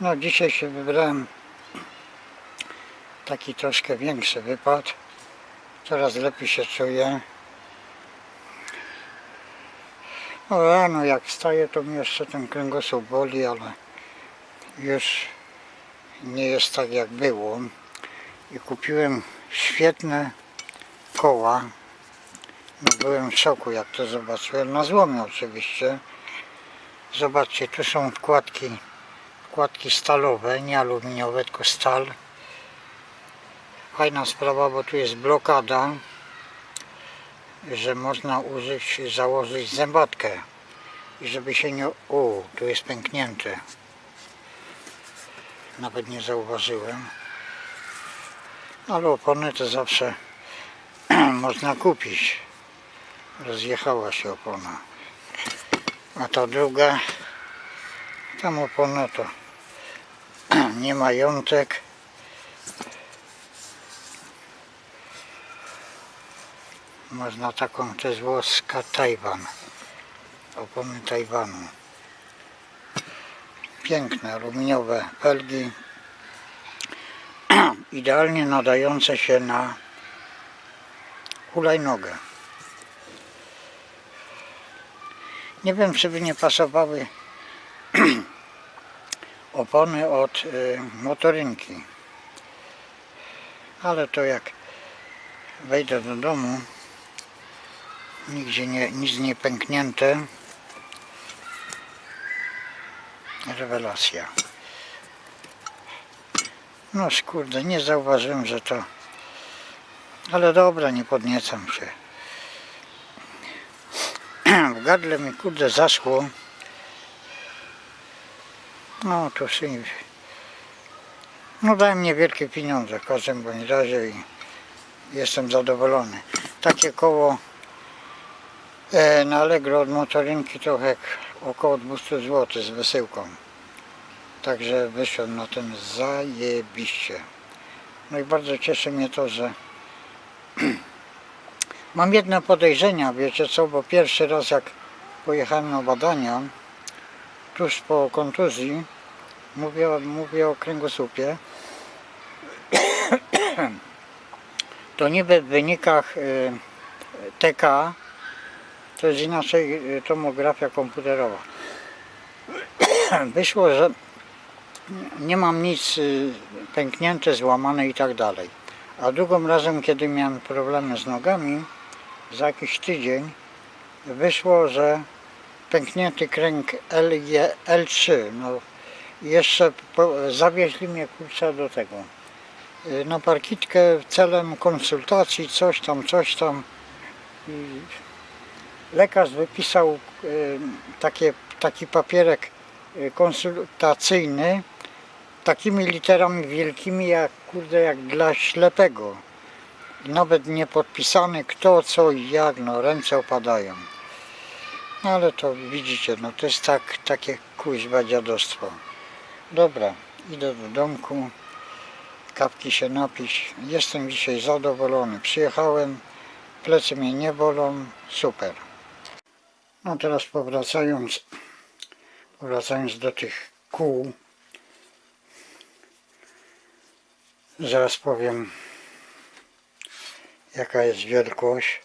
No dzisiaj się wybrałem taki troszkę większy wypad. Coraz lepiej się czuję. No rano jak wstaję to mnie jeszcze ten kręgosłup boli, ale już nie jest tak jak było. I kupiłem świetne koła. No byłem w szoku jak to zobaczyłem. Na złomie oczywiście. Zobaczcie, tu są wkładki, wkładki stalowe, nie aluminiowe, tylko stal. Fajna sprawa, bo tu jest blokada, że można użyć, założyć zębatkę. I żeby się nie... O, tu jest pęknięte. Nawet nie zauważyłem. Ale opony to zawsze można kupić. Rozjechała się opona. A ta druga, tam opona to nie ma jątek. Można taką, jest włoska Tajwan. Opony Tajwanu. Piękne, aluminiowe felgi. Idealnie nadające się na hulajnogę. Nie wiem, czy by nie pasowały opony od y, motorynki. Ale to jak wejdę do domu, nigdzie nie, nic nie pęknięte. Rewelacja. No kurde, nie zauważyłem, że to... Ale dobra, nie podniecam się. W gardle mi kurde zaszło. No to sobie... No dałem niewielkie pieniądze w każdym bądź razie i jestem zadowolony. Takie koło e, na Allegro od motorynki trochę jak około 200 zł z wysyłką. Także wyszedłem na tym zajebiście. No i bardzo cieszy mnie to, że mam jedno podejrzenia, wiecie co, bo pierwszy raz jak pojechałem na badania, tuż po kontuzji, mówię, mówię o kręgosłupie, to niby w wynikach y, TK to jest inaczej y, tomografia komputerowa. Wyszło, że nie mam nic y, pęknięte, złamane i tak dalej. A drugim razem, kiedy miałem problemy z nogami, za jakiś tydzień wyszło, że pęknięty kręg L1, L3. No, jeszcze zawieźli mnie kurczę do tego. y, Na parkitkę celem konsultacji, coś tam, coś tam. I lekarz wypisał y, takie, taki papierek y, konsultacyjny takimi literami wielkimi jak kurde jak dla ślepego. Nawet nie podpisany kto, co i jak, no ręce opadają. No ale to widzicie, no to jest tak, takie kuźwa dziadostwo. Dobra, idę do domku, kawki się napić. Jestem dzisiaj zadowolony. Przyjechałem, plecy mnie nie bolą, super. No teraz powracając, powracając do tych kół, zaraz powiem jaka jest wielkość.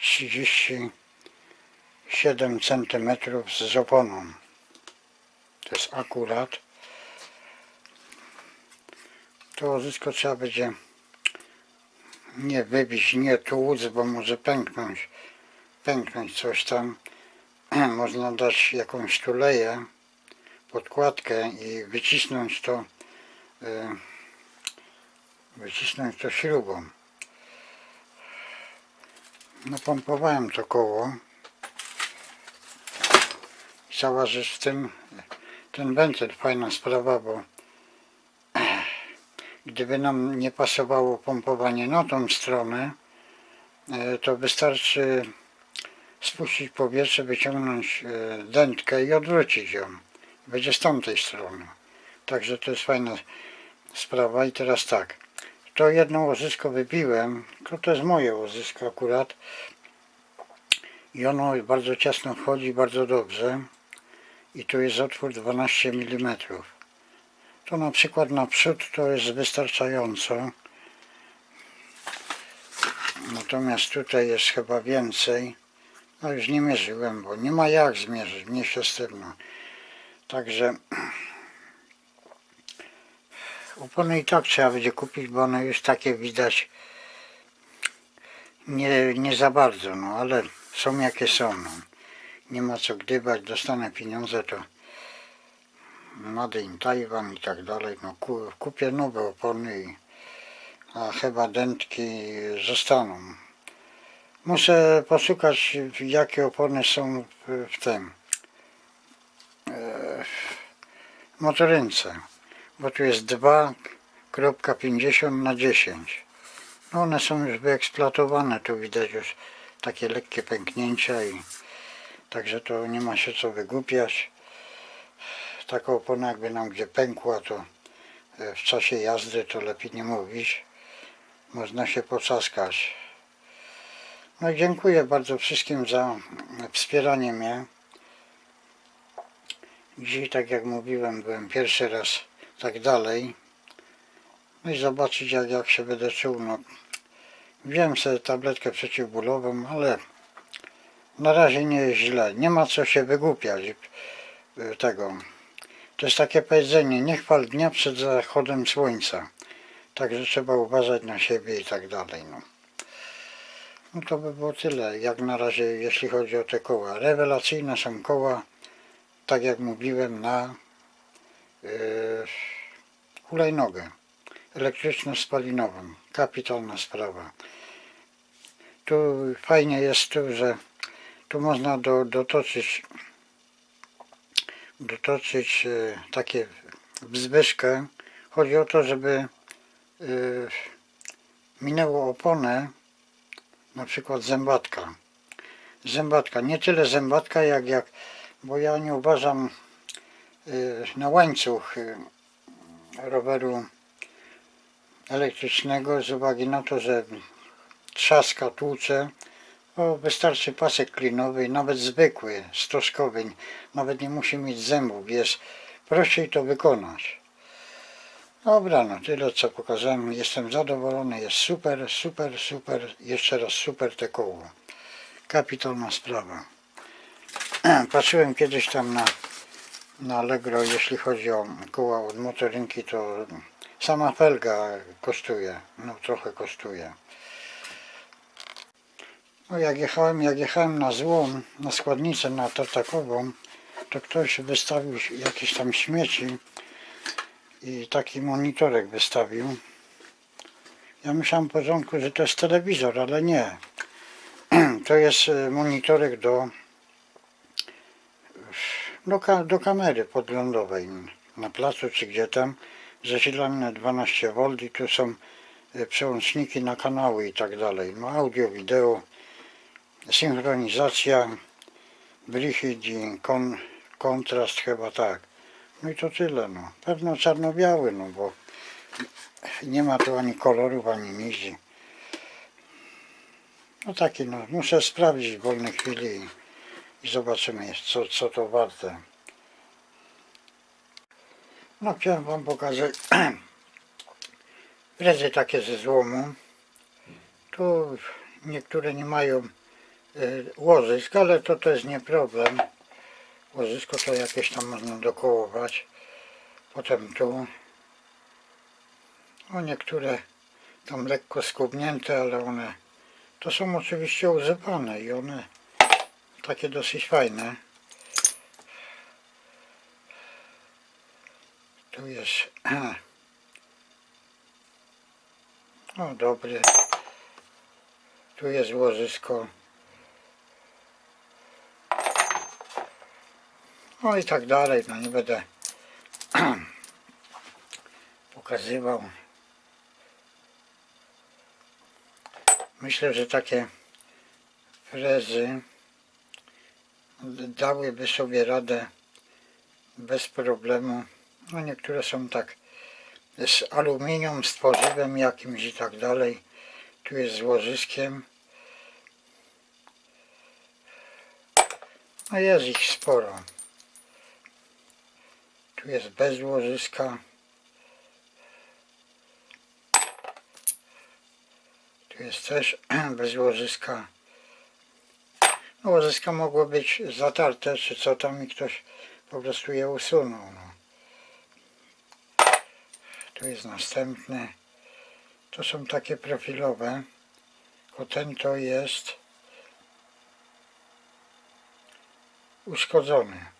37 cm z oponą. To jest akurat. To łożysko trzeba będzie nie wybić, nie tłuc, bo może pęknąć. Pęknąć coś tam. Można dać jakąś tuleję, podkładkę i wycisnąć to y, wycisnąć to śrubą. Napompowałem to koło. Cała rzecz w tym, ten wentyl, fajna sprawa, bo gdyby nam nie pasowało pompowanie na tą stronę, e, to wystarczy spuścić powietrze, wyciągnąć e, dętkę i odwrócić ją. Będzie z tamtej strony. Także to jest fajna sprawa. I teraz tak. To jedno łożysko wybiłem, to, to jest moje łożysko akurat. I ono bardzo ciasno wchodzi, bardzo dobrze. I tu jest otwór 12 mm. To na przykład na przód to jest wystarczająco. Natomiast tutaj jest chyba więcej. No już nie mierzyłem, bo nie ma jak zmierzyć, mnie się stydno. Także opony i tak trzeba będzie kupić, bo one już takie widać nie, nie za bardzo, no ale są jakie są. No. Nie ma co gdybać, dostanę pieniądze to Made in Taiwan i tak dalej. No, ku, kupię nowe opony, a chyba dętki zostaną. Muszę poszukać, jakie opony są w, w tym e, w motorynce, bo tu jest 2.50 na 10. No one są już wyeksploatowane, tu widać już takie lekkie pęknięcia i także to nie ma się co wygłupiać. Taka opona jakby nam gdzie pękła, to e, w czasie jazdy to lepiej nie mówić. Można się poczaskać. No i dziękuję bardzo wszystkim za wspieranie mnie. Dzisiaj, tak jak mówiłem, byłem pierwszy raz tak dalej. No i zobaczyć, jak, jak się będę czuł. No, wziąłem sobie tabletkę przeciwbólową, ale na razie nie jest źle. Nie ma co się wygłupiać y, tego. To jest takie powiedzenie, nie chwal dnia przed zachodem słońca. Także trzeba uważać na siebie i tak dalej. No. No to by było tyle, jak na razie, jeśli chodzi o te koła. Rewelacyjne są koła, tak jak mówiłem, na yy, hulajnogę elektryczno-spalinową. Kapitalna sprawa. Tu fajnie jest tu, że tu można do, dotoczyć dotoczyć e, takie wzwyżkę. Chodzi o to, żeby e, minęło oponę, na przykład zębatka. Zębatka, nie tyle zębatka jak, jak bo ja nie uważam e, na łańcuch roweru elektrycznego z uwagi na to, że trzaska, tłucze, o, wystarczy pasek klinowy, nawet zwykły, stożkowy, nawet nie musi mieć zębów, jest prościej to wykonać. Dobra, no tyle co pokazałem, jestem zadowolony, jest super, super, super, jeszcze raz super te koło. Kapitalna sprawa. Patrzyłem kiedyś tam na, na Allegro, jeśli chodzi o koła od motorynki, to sama felga kosztuje, no trochę kosztuje. No jak jechałem, jak jechałem na złom, na składnicę, na tartakową, to ktoś wystawił jakieś tam śmieci i taki monitorek wystawił. Ja myślałem w porządku, że to jest telewizor, ale nie. To jest e, monitorek do, do, do kamery podglądowej na placu czy gdzie tam. Zasilane 12V i tu są e, przełączniki na kanały i tak dalej. No audio, wideo synchronizacja, Brichidzi, kon, kontrast chyba tak. No i to tyle, no. Pewno czarno-biały, no bo nie ma tu ani kolorów, ani nizi. No taki, no. Muszę sprawdzić w wolnej chwili i, zobaczymy, co, co to warte. No chciałem wam pokazać frezy takie ze złomu. Tu niektóre nie mają łożysk, ale to też nie problem. Łożysko to jakieś tam można dokołować. Potem tu. No niektóre tam lekko skubnięte, ale one to są oczywiście używane i one takie dosyć fajne. Tu jest no dobry. Tu jest łożysko. No i tak dalej, no nie będę pokazywał. Myślę, że takie frezy dałyby sobie radę bez problemu. No niektóre są tak z aluminium, z tworzywem jakimś i tak dalej. Tu jest z łożyskiem. No jest ich sporo. Tu jest bez łożyska. Tu jest też bez łożyska. No, łożyska mogło być zatarte, czy co tam i ktoś po prostu je usunął. No. Tu jest następny. To są takie profilowe. Tylko ten to jest uszkodzony.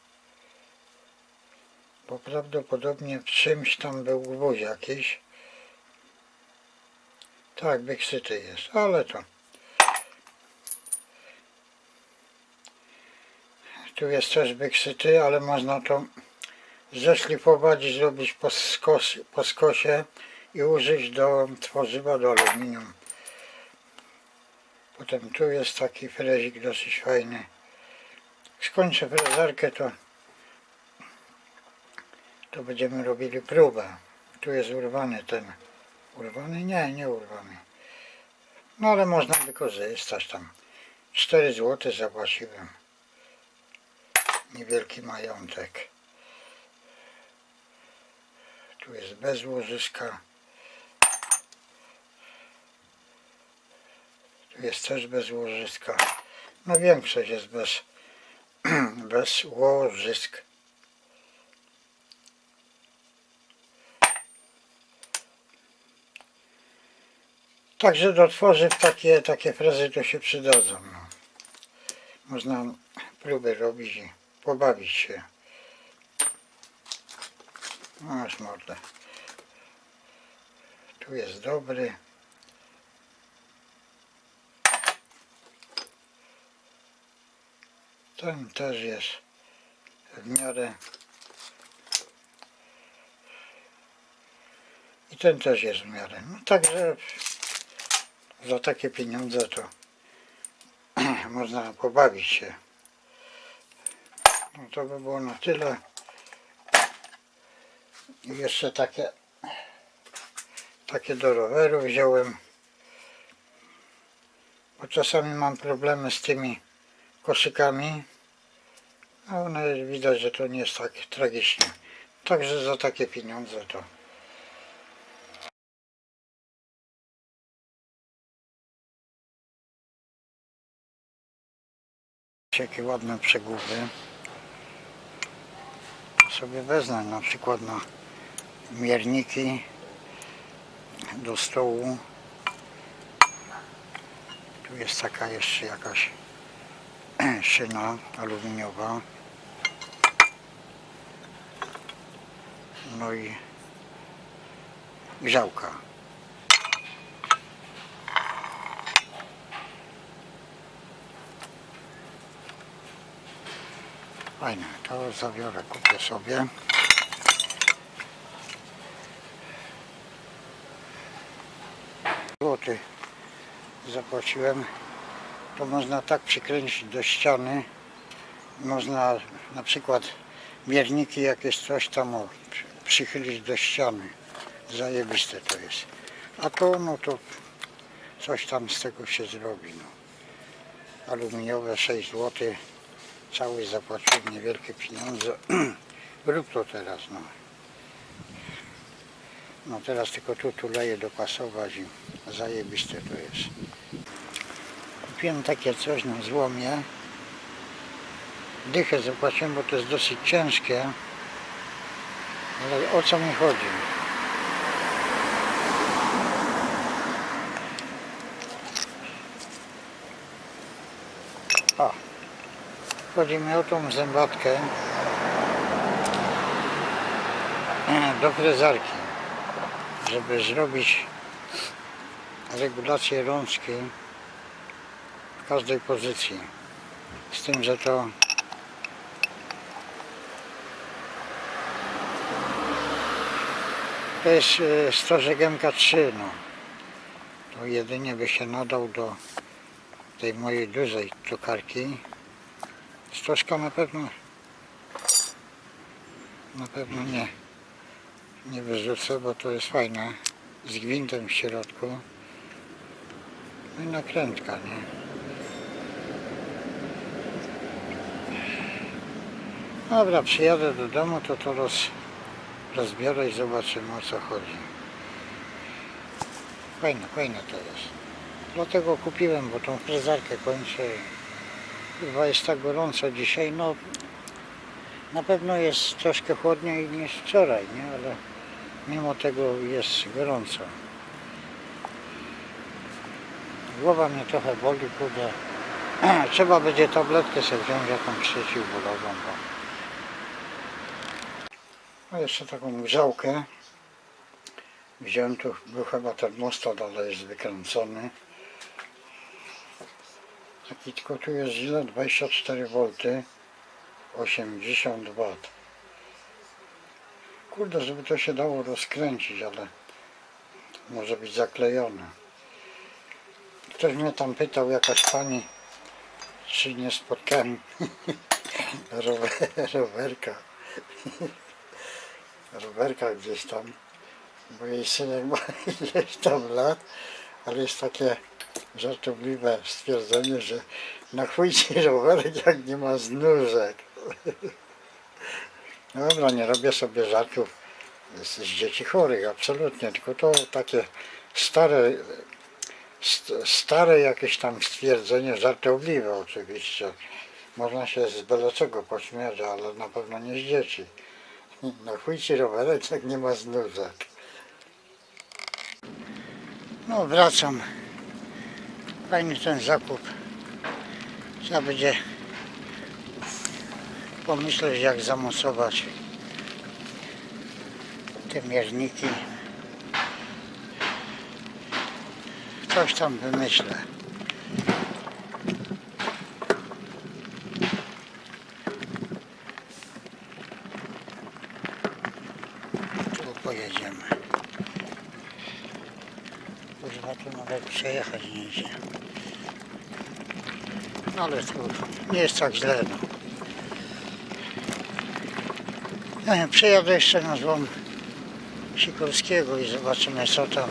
Bo prawdopodobnie w czymś tam był gwóźdź jakiś. Tak, wyksyty jest, ale to. Tu jest też wyksyty, ale można to zeszlifować i zrobić po, skos, po skosie i użyć do tworzywa do aluminium. Potem tu jest taki frezik dosyć fajny. Skończę frezarkę, to, to będziemy robili próbę. Tu jest urwany ten. Urwany? Nie, nie urwany. No ale można wykorzystać tam. 4 zł zapłaciłem. Niewielki majątek. Tu jest bez łożyska. Tu jest też bez łożyska. No większość jest bez, bez łożysk. Także do tworzyw takie, takie frezy to się przydadzą. No. Można próby robić i pobawić się. Masz mordę. Tu jest dobry. Ten też jest w miarę. I ten też jest w miarę. No także za takie pieniądze to można pobawić się. No to by było na tyle. I jeszcze takie takie do roweru wziąłem. Bo czasami mam problemy z tymi koszykami. A one widać, że to nie jest tak tragicznie. Także za takie pieniądze to Jakie ładne przegówy. Sobie wezmę na przykład na mierniki do stołu. Tu jest taka jeszcze jakaś szyna aluminiowa. No i grzałka. Fajne, to zabiorę, kupię sobie. Złoty zapłaciłem. To można tak przykręcić do ściany. Można na przykład mierniki jakieś coś tam przychylić do ściany. Zajebiste to jest. A to no to coś tam z tego się zrobi. No. Aluminiowe 6 zł. Cały zapłaciłem niewielkie pieniądze. Rób to teraz, no. No teraz tylko tu tuleję dopasować i zajebiste to jest. Kupiłem takie coś na złomie. Dychę zapłaciłem, bo to jest dosyć ciężkie. Ale o co mi chodzi? Chodzi mi o tą zębatkę e, do frezarki, żeby zrobić regulację rączki w każdej pozycji. Z tym, że to to jest e, stożek MK3 no. To jedynie by się nadał do tej mojej dużej tokarki. Stożka na pewno na pewno nie nie wyrzucę, bo to jest fajne z gwintem w środku no i nakrętka, nie? Dobra, przyjadę do domu, to to roz, rozbiorę i zobaczymy o co chodzi. Fajne, fajne to jest. Dlatego kupiłem, bo tą frezarkę kończę. Chyba jest tak gorąco dzisiaj, no na pewno jest troszkę chłodniej niż wczoraj, nie? Ale mimo tego jest gorąco. Głowa mnie trochę boli, kurde. Trzeba będzie tabletkę sobie wziąć, jakąś przeciwbólową. Bo... A jeszcze taką grzałkę. Wziąłem tu, był chyba termostat, ale jest wykręcony. Tylko tu jest ile? 24 V 80 W Kurde, żeby to się dało rozkręcić, ale może być zaklejone. Ktoś mnie tam pytał, jakaś pani, czy nie spotkałem rower, rowerka. rowerka gdzieś tam, bo jej synek ma ileś tam lat, ale jest takie żartobliwe stwierdzenie, że na chuj rowerek jak nie ma znóżek. Dobra, nie robię sobie żartów z, z dzieci chorych, absolutnie, tylko to takie stare, st, stare jakieś tam stwierdzenie, żartobliwe oczywiście. Można się z byle czego pośmiać, ale na pewno nie z dzieci. Na chuj ci rowerek jak nie ma znóżek. No wracam. Fajny ten zakup. Trzeba będzie pomyśleć jak zamocować te mierniki. Coś tam wymyślę. Tu pojedziemy. Kurwa, tu nawet przejechać nie idzie. No ale tu nie jest tak źle. No. E, Przejadę jeszcze na złom Sikorskiego i zobaczymy co tam.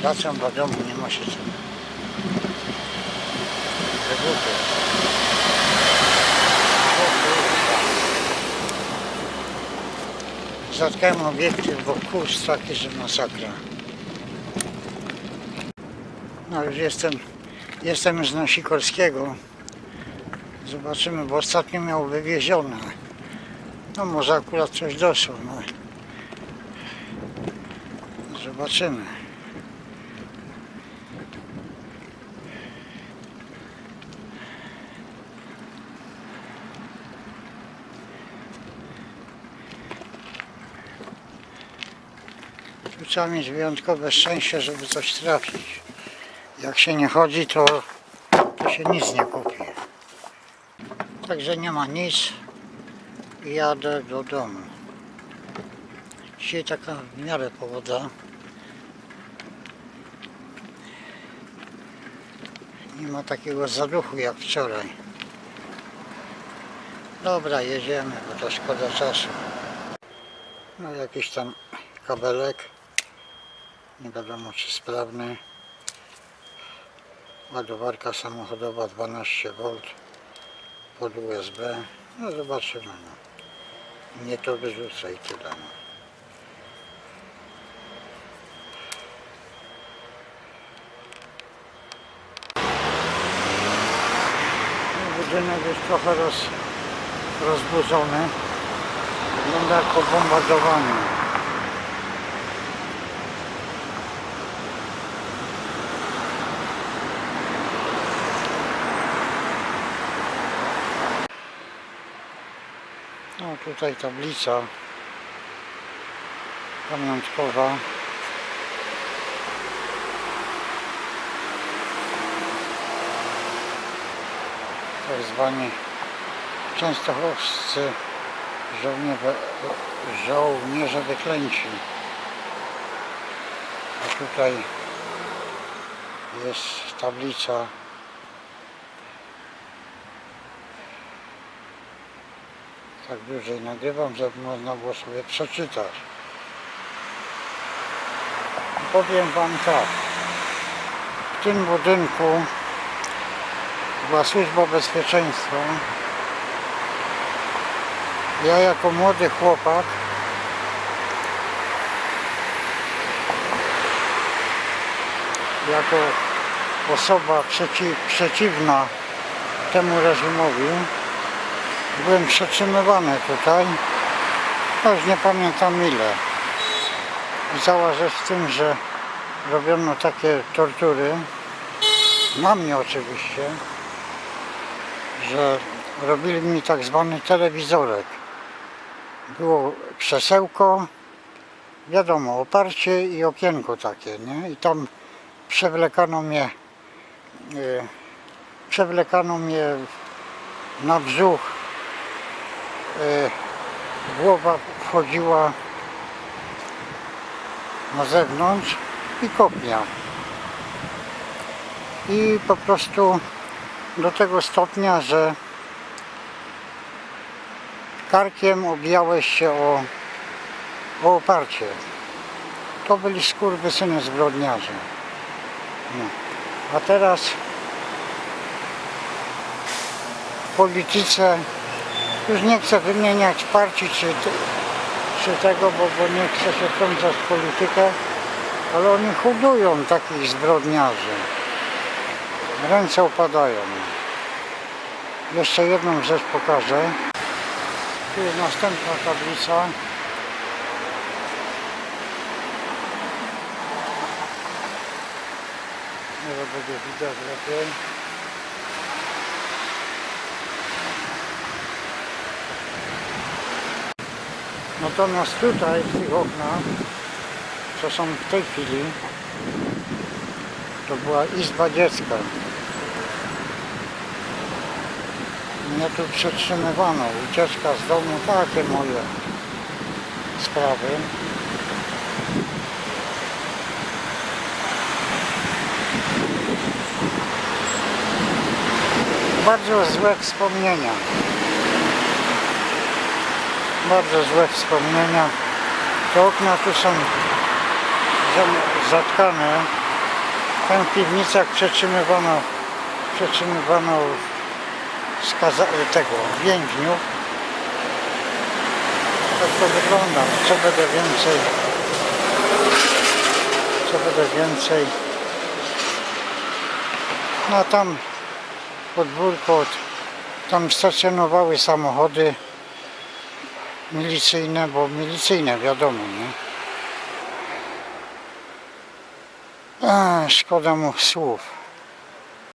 Wracam do domu, nie ma się co. Zatkałem obiektyw, bo kurs taki, że masakra. No już jestem, jestem już na Sikorskiego. Zobaczymy, bo ostatnio miał wywiezione. No może akurat coś doszło, no. Zobaczymy. Tu trzeba mieć wyjątkowe szczęście, żeby coś trafić. Jak się nie chodzi, to, to się nic nie kupi. Także nie ma nic i jadę do domu. Dzisiaj taka w miarę pogoda. Nie ma takiego zaduchu jak wczoraj. Dobra, jedziemy, bo to szkoda czasu. No jakiś tam kabelek. Nie wiadomo czy sprawny. Ładowarka samochodowa 12V pod USB. No zobaczymy. No. Nie to wyrzucę i tyle. No. No, Budynek jest trochę roz, rozburzony. Wygląda jak po bombardowaniu. No tutaj tablica pamiątkowa. Tak zwani częstochowscy żołnierze, żołnierze wyklęci. A tutaj jest tablica tak dłużej nagrywam, żeby można było sobie przeczytać. Powiem Wam tak. W tym budynku była służba bezpieczeństwa. Ja jako młody chłopak jako osoba przeciw, przeciwna temu reżimowi. Byłem przetrzymywany tutaj, już nie pamiętam ile. I cała rzecz w tym, że robiono takie tortury, na mnie oczywiście, że robili mi tak zwany telewizorek. Było krzesełko, wiadomo, oparcie i okienko takie, nie? I tam przewlekano mnie, e, przewlekano mnie na brzuch. E, głowa wchodziła na zewnątrz i kopnia. I po prostu do tego stopnia, że karkiem obijałeś się o, o oparcie. To byli skurwysyny zbrodniarze. No. A teraz w polityce już nie chcę wymieniać partii czy, czy tego, bo, bo nie chcę się wtrącać w politykę, ale oni hodują takich zbrodniarzy. Ręce opadają. Jeszcze jedną rzecz pokażę. Tu jest następna tablica. Może będzie widać lepiej. Natomiast tutaj w tych oknach, co są w tej chwili, to była izba dziecka. Mnie tu przetrzymywano, ucieczka z domu, takie moje sprawy. Bardzo złe wspomnienia. Bardzo złe wspomnienia. Te okna tu są zatkane. Tam w piwnicach przetrzymywano, przetrzymywano tego więźniów. Tak to wygląda. Co będę więcej? Co będę więcej? No tam podwórko, od- tam stacjonowały samochody milicyjne, bo milicyjne wiadomo, nie? A, szkoda mu słów.